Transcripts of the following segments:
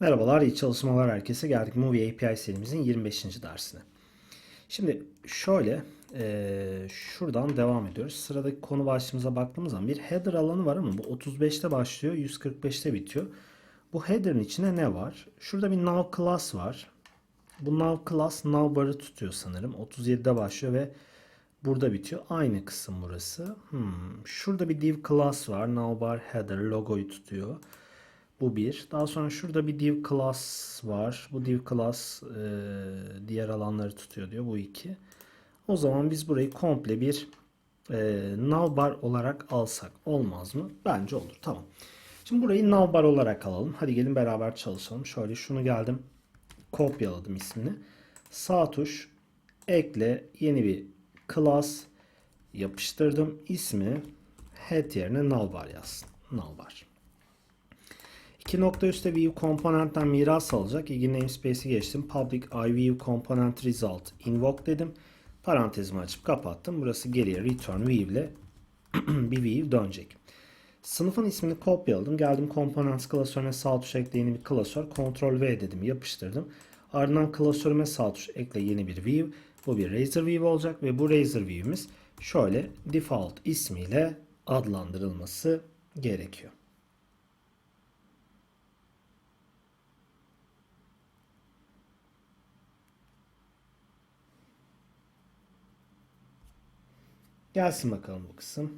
Merhabalar, iyi çalışmalar herkese. Geldik Movie API serimizin 25. dersine. Şimdi şöyle, eee, şuradan devam ediyoruz. Sıradaki konu başlığımıza baktığımız zaman bir header alanı var ama bu 35'te başlıyor, 145'te bitiyor. Bu header'ın içine ne var? Şurada bir now class var. Bu now class navbar'ı tutuyor sanırım. 37'de başlıyor ve burada bitiyor. Aynı kısım burası. Hmm. Şurada bir div class var. Navbar header logoyu tutuyor. Bu bir. Daha sonra şurada bir div class var. Bu div class e, diğer alanları tutuyor diyor. Bu iki. O zaman biz burayı komple bir e, navbar olarak alsak olmaz mı? Bence olur. Tamam. Şimdi burayı navbar olarak alalım. Hadi gelin beraber çalışalım. Şöyle şunu geldim. Kopyaladım ismini. Sağ tuş ekle yeni bir class yapıştırdım. İsmi head yerine navbar yazsın. Navbar. İki nokta üstte view komponentten miras alacak. İlgili namespace'i geçtim. Public iView component result invoke dedim. Parantezimi açıp kapattım. Burası geriye return view ile bir view dönecek. Sınıfın ismini kopyaladım. Geldim components klasörüne sağ tuş ekle yeni bir klasör. Ctrl V dedim yapıştırdım. Ardından klasörüme sağ tuş ekle yeni bir view. Bu bir Razor View olacak ve bu Razor View'imiz şöyle default ismiyle adlandırılması gerekiyor. Gelsin bakalım bu kısım.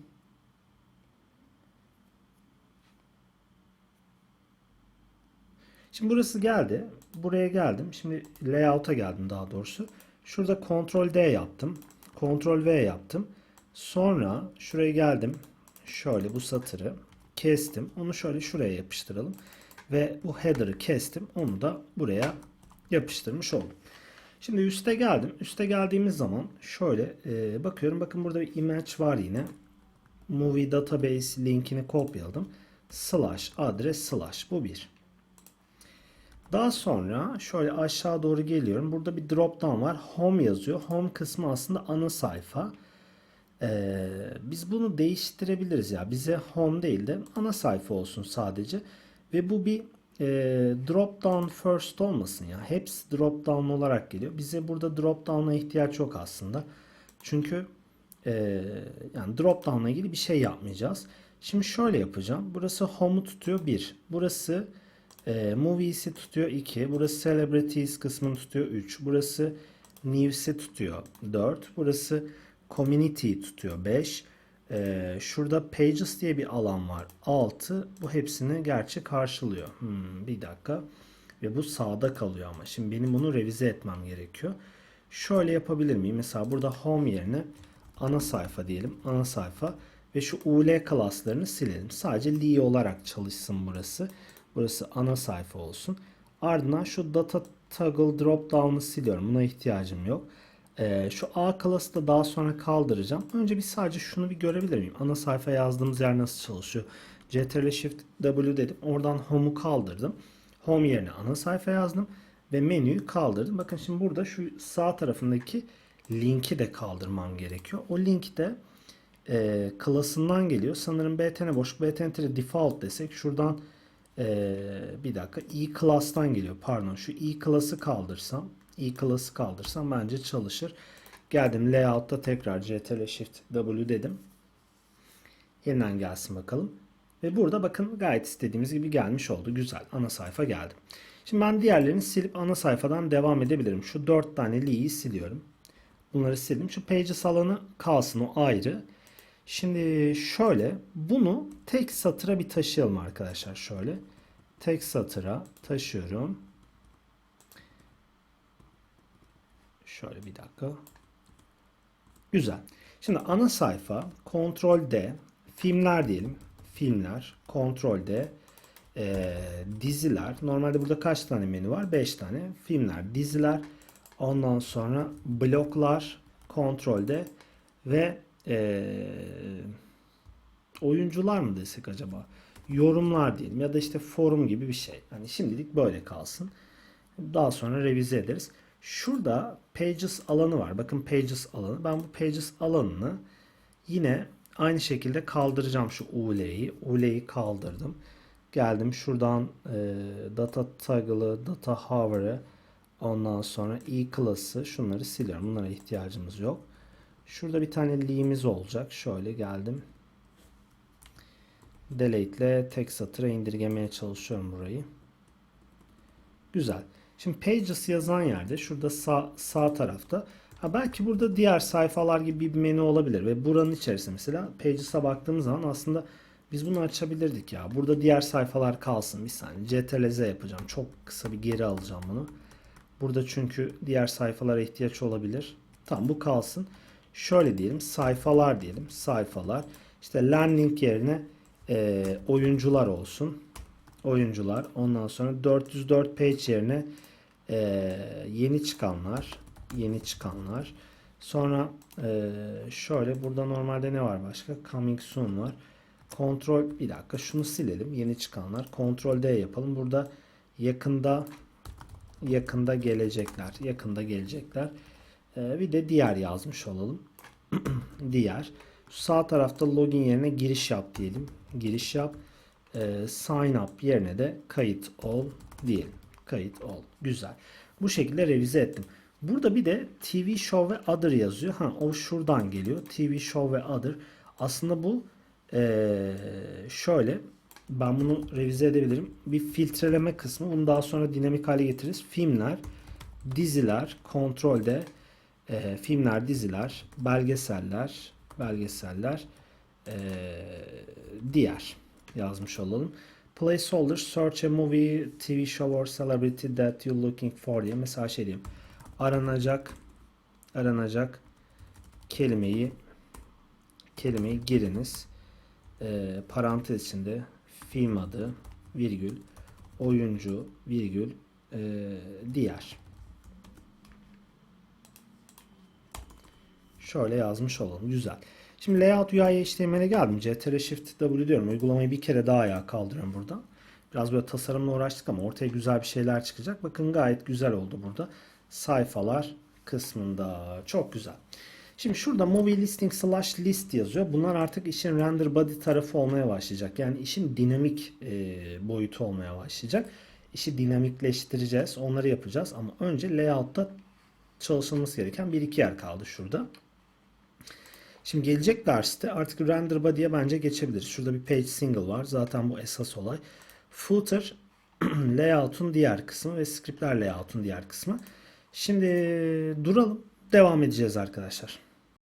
Şimdi burası geldi. Buraya geldim. Şimdi layout'a geldim daha doğrusu. Şurada Ctrl D yaptım. Ctrl V yaptım. Sonra şuraya geldim. Şöyle bu satırı kestim. Onu şöyle şuraya yapıştıralım. Ve bu header'ı kestim. Onu da buraya yapıştırmış oldum. Şimdi üste geldim. Üste geldiğimiz zaman şöyle e, bakıyorum. Bakın burada bir image var yine. Movie database linkini kopyaladım. Slash adres slash bu bir. Daha sonra şöyle aşağı doğru geliyorum. Burada bir drop down var. Home yazıyor. Home kısmı aslında ana sayfa. Ee, biz bunu değiştirebiliriz ya. Bize home değil de ana sayfa olsun sadece. Ve bu bir e, drop down first olmasın ya. Hepsi drop down olarak geliyor. Bize burada drop down'a ihtiyaç yok aslında. Çünkü e, yani drop down'la ilgili bir şey yapmayacağız. Şimdi şöyle yapacağım. Burası home'u tutuyor 1. Burası e, movies'i tutuyor 2. Burası celebrities kısmını tutuyor 3. Burası news'i tutuyor 4. Burası community tutuyor 5. Ee, şurada pages diye bir alan var. 6. Bu hepsini gerçi karşılıyor. Hmm, bir dakika. Ve bu sağda kalıyor ama. Şimdi benim bunu revize etmem gerekiyor. Şöyle yapabilir miyim? Mesela burada home yerine ana sayfa diyelim. Ana sayfa. Ve şu UL klaslarını silelim. Sadece Lee olarak çalışsın burası. Burası ana sayfa olsun. Ardından şu data toggle drop down'ı siliyorum. Buna ihtiyacım yok. Ee, şu A klası da daha sonra kaldıracağım. Önce bir sadece şunu bir görebilir miyim? Ana sayfa yazdığımız yer nasıl çalışıyor? Ctrl Shift W dedim. Oradan Home'u kaldırdım. Home yerine ana sayfa yazdım. Ve menüyü kaldırdım. Bakın şimdi burada şu sağ tarafındaki linki de kaldırmam gerekiyor. O link de e, klasından geliyor. Sanırım btn boşluk btn default desek şuradan e, bir dakika e class'tan geliyor. Pardon şu e class'ı kaldırsam e class'ı kaldırsam bence çalışır. Geldim layout'ta tekrar Ctrl Shift W dedim. Yeniden gelsin bakalım. Ve burada bakın gayet istediğimiz gibi gelmiş oldu. Güzel. Ana sayfa geldi. Şimdi ben diğerlerini silip ana sayfadan devam edebilirim. Şu 4 tane li'yi siliyorum. Bunları sildim. Şu pages alanı kalsın o ayrı. Şimdi şöyle bunu tek satıra bir taşıyalım arkadaşlar. Şöyle tek satıra taşıyorum. Şöyle bir dakika. Güzel. Şimdi ana sayfa Ctrl D filmler diyelim. Filmler Ctrl D e, diziler. Normalde burada kaç tane menü var? 5 tane. Filmler, diziler. Ondan sonra bloklar Ctrl D ve e, oyuncular mı desek acaba? Yorumlar diyelim ya da işte forum gibi bir şey. Hani şimdilik böyle kalsın. Daha sonra revize ederiz. Şurada pages alanı var. Bakın pages alanı. Ben bu pages alanını yine aynı şekilde kaldıracağım şu UL'yi. UL'yi kaldırdım. Geldim şuradan e, data tag'lı, data hover'ı, ondan sonra e-class'ı şunları siliyorum. Bunlara ihtiyacımız yok. Şurada bir tane li'miz olacak. Şöyle geldim. Delete ile tek satıra indirgemeye çalışıyorum burayı. Güzel. Şimdi pages yazan yerde şurada sağ, sağ tarafta ha belki burada diğer sayfalar gibi bir menü olabilir ve buranın içerisinde mesela pages'a baktığımız zaman aslında biz bunu açabilirdik ya. Burada diğer sayfalar kalsın. Bir saniye CTRL-Z yapacağım. Çok kısa bir geri alacağım bunu. Burada çünkü diğer sayfalara ihtiyaç olabilir. Tamam bu kalsın. Şöyle diyelim sayfalar diyelim. Sayfalar. İşte landing yerine e, oyuncular olsun. Oyuncular. Ondan sonra 404 page yerine e, yeni çıkanlar. Yeni çıkanlar. Sonra e, şöyle burada normalde ne var başka? Coming soon var. Kontrol bir dakika şunu silelim. Yeni çıkanlar. Kontrol D yapalım. Burada yakında yakında gelecekler. Yakında gelecekler. Ee, bir de diğer yazmış olalım. diğer. Sağ tarafta login yerine giriş yap diyelim. Giriş yap. Ee, sign up yerine de kayıt ol diyelim. Kayıt ol. Güzel. Bu şekilde revize ettim. Burada bir de TV Show ve Other yazıyor. Ha o şuradan geliyor. TV Show ve Other. Aslında bu ee, şöyle ben bunu revize edebilirim. Bir filtreleme kısmı. Bunu daha sonra dinamik hale getiririz. Filmler, diziler, kontrolde e, filmler, diziler, belgeseller, belgeseller, e, diğer yazmış olalım. Placeholder, search a movie, TV show or celebrity that you're looking for diye mesela şey diyeyim. Aranacak, aranacak kelimeyi kelimeyi giriniz. E, parantez içinde film adı, virgül, oyuncu, virgül, e, diğer. Şöyle yazmış olalım. Güzel. Şimdi Layout UI HTML'e geldim. CTRL Shift W diyorum. Uygulamayı bir kere daha ayağa kaldırıyorum burada. Biraz böyle tasarımla uğraştık ama ortaya güzel bir şeyler çıkacak. Bakın gayet güzel oldu burada. Sayfalar kısmında. Çok güzel. Şimdi şurada movie listing slash list yazıyor. Bunlar artık işin render body tarafı olmaya başlayacak. Yani işin dinamik e, boyutu olmaya başlayacak. İşi dinamikleştireceğiz. Onları yapacağız. Ama önce layout'ta çalışılması gereken bir iki yer kaldı şurada. Şimdi gelecek derste artık render body'ye bence geçebiliriz. Şurada bir page single var. Zaten bu esas olay. Footer layout'un diğer kısmı ve scriptler layout'un diğer kısmı. Şimdi duralım. Devam edeceğiz arkadaşlar.